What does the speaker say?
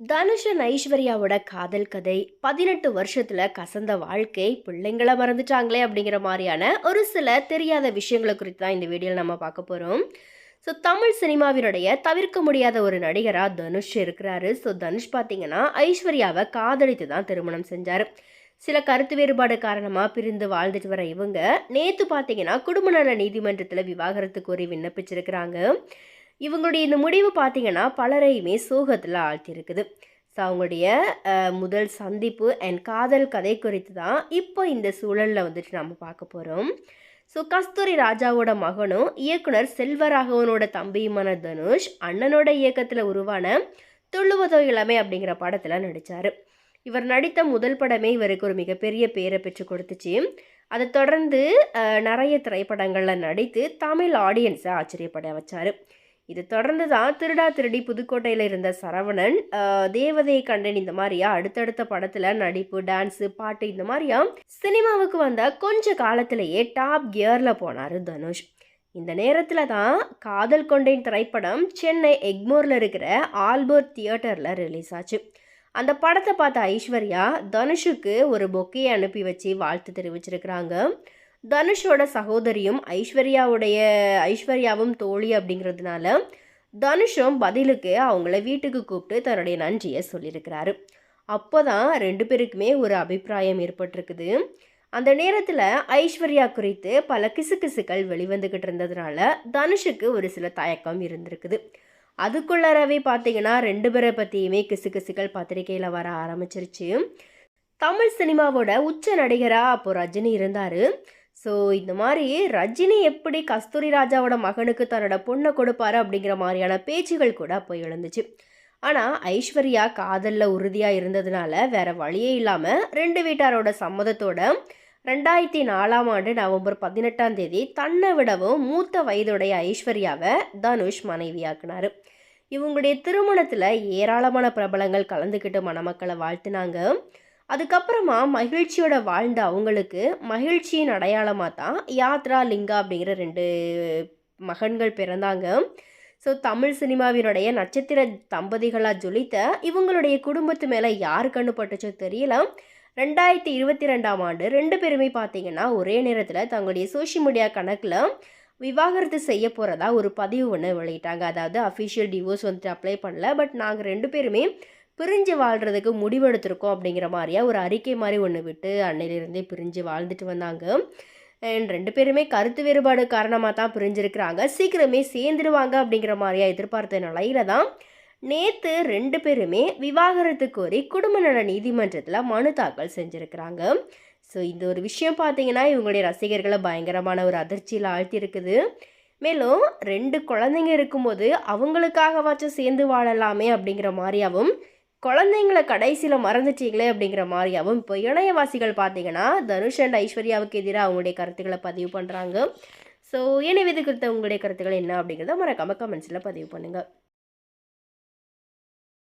Dhanush and ஐஸ்வர்யாவோட காதல் கதை பதினெட்டு வருஷத்துல கசந்த வாழ்க்கை பிள்ளைங்கள மறந்துட்டாங்களே அப்படிங்கிற மாதிரியான ஒரு சில தெரியாத விஷயங்களை குறித்து தான் இந்த வீடியோவில் நம்ம பார்க்க போகிறோம் ஸோ தமிழ் சினிமாவினுடைய தவிர்க்க முடியாத ஒரு நடிகராக தனுஷ் இருக்கிறாரு. ஸோ தனுஷ் பார்த்தீங்கன்னா ஐஸ்வர்யாவை காதலித்து தான் திருமணம் செஞ்சார். சில கருத்து வேறுபாடு காரணமாக பிரிந்து வாழ்ந்துட்டு வர இவங்க நேற்று பார்த்தீங்கன்னா குடும்ப நல நீதிமன்றத்தில் விவாகரத்து கோரி விண்ணப்பிச்சிருக்கிறாங்க. இவங்களுடைய இந்த முடிவு பார்த்தீங்கன்னா பலரையுமே சோகத்தில் ஆழ்த்தியிருக்குது. ஸோ அவங்களுடைய முதல் சந்திப்பு அண்ட் காதல் கதை குறித்து தான் இப்போ இந்த சூழலில் வந்துட்டு நம்ம பார்க்க போகிறோம் ஸோ கஸ்தூரி ராஜாவோட மகனும் இயக்குனர் செல்வராகவனோட தம்பியுமான தனுஷ் அண்ணனோட இயக்கத்தில் உருவான துள்ளுவதோ இளமை அப்படிங்கிற படத்தில் நடித்தார் இவர் நடித்த முதல் படமே இவருக்கு ஒரு மிகப்பெரிய பேரை பெற்று கொடுத்துச்சு. அதை தொடர்ந்து நிறைய திரைப்படங்களில் நடித்து தமிழ் ஆடியன்ஸை ஆச்சரியப்பட வச்சார். இது தொடர்ந்து தான் திருடா திருடி புதுக்கோட்டையில் இருந்த சரவணன் தேவதையை கண்டன் இந்த மாதிரியா அடுத்தடுத்த படத்தில் நடிப்பு டான்ஸு பாட்டு இந்த மாதிரியா சினிமாவுக்கு வந்த கொஞ்ச காலத்திலேயே டாப் கியரில் போனார் தனுஷ். இந்த நேரத்தில் தான் காதல் கொண்டேன் திரைப்படம் சென்னை எக்மோரில் இருக்கிற ஆல்பர்ட் தியேட்டரில் ரிலீஸ் ஆச்சு. அந்த படத்தை பார்த்த ஐஸ்வர்யா தனுஷுக்கு ஒரு பொக்கையை அனுப்பி வச்சு வாழ்த்து தெரிவிச்சிருக்கிறாங்க. தனுஷோட சகோதரியும் ஐஸ்வர்யாவுடைய ஐஸ்வர்யாவும் தோழி அப்படிங்கிறதுனால தனுஷும் பதிலுக்கு அவங்கள வீட்டுக்கு கூப்பிட்டு தன்னுடைய நன்றியை சொல்லியிருக்கிறாரு. அப்போ தான் ரெண்டு பேருக்குமே ஒரு அபிப்பிராயம் ஏற்பட்டிருக்குது. அந்த நேரத்தில் ஐஸ்வர்யா குறித்து பல கிசுகிசுக்கள் வெளிவந்துக்கிட்டு இருந்ததுனால தனுஷுக்கு ஒரு சில தயக்கம் இருந்திருக்குது. அதுக்குள்ளறவே பார்த்தீங்கன்னா ரெண்டு பேரை பற்றியுமே கிசுகிசுக்கள் பத்திரிகையில் வர ஆரம்பிச்சிருச்சு. தமிழ் சினிமாவோட உச்ச நடிகராக அப்போது ரஜினி இருந்தார். ஸோ இந்த மாதிரி ரஜினி எப்படி கஸ்தூரி ராஜாவோட மகனுக்கு தன்னோட பொண்ணை கொடுப்பாரு அப்படிங்கிற மாதிரியான பேச்சுகள் கூட அப்போ எழுந்துச்சு. ஆனால் ஐஸ்வர்யா காதலில் உறுதியாக இருந்ததுனால வேற வழியே இல்லாமல் ரெண்டு வீட்டாரோட சம்மதத்தோட ரெண்டாயிரத்தி நாலாம் ஆண்டு நவம்பர் பதினெட்டாம் தேதி தன்னை விடவும் மூத்த வயதுடைய ஐஸ்வர்யாவை தனுஷ் மனைவியாக்குனாரு. இவங்களுடைய திருமணத்தில் ஏராளமான பிரபலங்கள் கலந்துக்கிட்டு மணமக்களை வாழ்த்துனாங்க. அதுக்கப்புறமா மகிழ்ச்சியோட வாழ்ந்த அவங்களுக்கு மகிழ்ச்சியின் அடையாளமாக தான் யாத்ரா லிங்கா அப்படிங்கிற ரெண்டு மகன்கள் பிறந்தாங்க. ஸோ தமிழ் சினிமாவினுடைய நட்சத்திர தம்பதிகளாக ஜொலித்த இவங்களுடைய குடும்பத்து மேலே யார் கண்ணு பட்டுச்சோ தெரியல. ரெண்டாயிரத்தி இருபத்தி ரெண்டாம் ஆண்டு ரெண்டு பேருமே பார்த்தீங்கன்னா ஒரே நேரத்தில் தங்களுடைய சோஷியல் மீடியா கணக்கில் விவாகரத்து செய்ய போகிறதா ஒரு பதிவு ஒன்று வெளியிட்டாங்க. அதாவது அஃபிஷியல் டிவோர்ஸ் வந்துட்டு அப்ளை பண்ணல. பட் நாங்கள் ரெண்டு பேருமே பிரிஞ்சு வாழ்கிறதுக்கு முடிவெடுத்திருக்கோம் அப்படிங்கிற மாதிரியா? ஒரு அறிக்கை மாதிரி ஒன்று விட்டு அன்னையிலிருந்தே பிரிஞ்சு வாழ்ந்துட்டு வந்தாங்க. ரெண்டு பேருமே கருத்து வேறுபாடு காரணமாக தான் பிரிஞ்சிருக்கிறாங்க. சீக்கிரமே சேர்ந்துடுவாங்க அப்படிங்கிற மாதிரியா எதிர்பார்த்த நிலையில தான் நேற்று ரெண்டு பேருமே விவாகரத்து கோரி குடும்ப நல நீதிமன்றத்தில் மனு தாக்கல் செஞ்சுருக்கிறாங்க. ஸோ இந்த ஒரு விஷயம் பார்த்தீங்கன்னா இவங்களுடைய ரசிகர்களை பயங்கரமான ஒரு அதிர்ச்சியில் ஆழ்த்தியிருக்குது. மேலும் ரெண்டு குழந்தைங்க இருக்கும்போது அவங்களுக்காகவாச்சும் சேர்ந்து வாழலாமே அப்படிங்கிற மாதிரியாவும் குழந்தைங்கள கடைசியில் மறந்துட்டீங்களே அப்படிங்கிற மாதிரியாவும் இப்போ இணையவாசிகள் பார்த்தீங்கன்னா தனுஷ் அண்ட் ஐஸ்வர்யாவுக்கு எதிராக அவங்களுடைய கருத்துக்களை பதிவு பண்ணுறாங்க ஸோ எனவே இது குறித்த உங்களுடைய கருத்துக்கள் என்ன அப்படிங்கிறத மறக்காமல் கமெண்ட்ஸில் பதிவு பண்ணுங்கள்